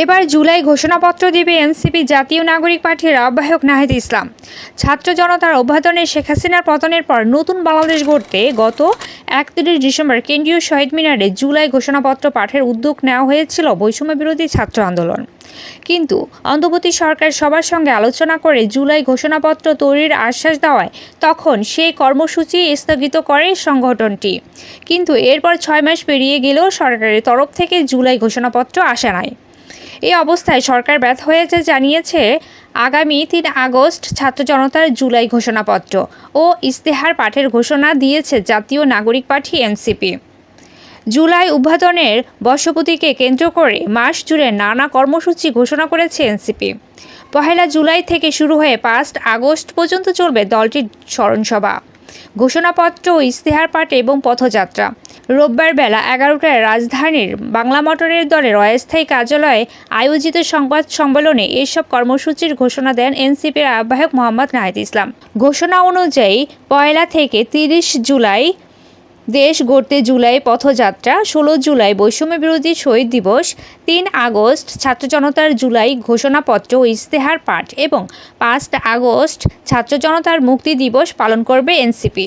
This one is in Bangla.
এবার জুলাই ঘোষণাপত্র দেবে এনসিপি জাতীয় নাগরিক পার্টির আহ্বায়ক নাহিদ ইসলাম। ছাত্র জনতার অভ্যুদনে শেখ হাসিনার পতনের পর নতুন বাংলাদেশ গড়তে গত একত্রিশ ডিসেম্বর কেন্দ্রীয় শহীদ মিনারে জুলাই ঘোষণাপত্র পাঠের উদ্যোগ নেওয়া হয়েছিল বৈষম্য বিরোধী ছাত্র আন্দোলন। কিন্তু অন্তর্বর্তী সরকার সবার সঙ্গে আলোচনা করে জুলাই ঘোষণাপত্র তৈরির আশ্বাস দেওয়ায় তখন সেই কর্মসূচি স্থগিত করে সংগঠনটি। কিন্তু এরপর ছয় মাস পেরিয়ে গেলেও সরকারের তরফ থেকে জুলাই ঘোষণাপত্র আসে নাই। এই অবস্থায় সরকার ব্যর্থ হয়েছে জানিয়েছে আগামী তিন আগস্ট ছাত্র জনতার জুলাই ঘোষণাপত্র ও ইস্তেহার পাঠের ঘোষণা দিয়েছে জাতীয় নাগরিক পার্টি এনসিপি। জুলাই উদ্বোধনের বর্ষপতিকে কেন্দ্র করে মাস জুড়ে নানা কর্মসূচি ঘোষণা করেছে এনসিপি। পহেলা জুলাই থেকে শুরু হয়ে পাঁচ আগস্ট পর্যন্ত চলবে দলটির স্মরণসভা। ঘোষণাপত্র ও ইস্তেহার পাঠ এবং পথযাত্রা। রোববার বেলা এগারোটায় রাজধানীর বাংলা মোটরের দলের অস্থায়ী কার্যালয়ে আয়োজিত সংবাদ সম্মেলনে এসব কর্মসূচির ঘোষণা দেন এনসিপির আহ্বায়ক মোহাম্মদ নাহিদ ইসলাম। ঘোষণা অনুযায়ী পয়লা থেকে তিরিশ জুলাই দেশ গড়তে জুলাই পথযাত্রা, ষোলো জুলাই বৈষম্য বিরোধী শহীদ দিবস, তিন আগস্ট ছাত্র জনতার জুলাই ঘোষণাপত্র ও ইশতেহার পাঠ এবং পাঁচ আগস্ট ছাত্র জনতার মুক্তি দিবস পালন করবে এনসিপি।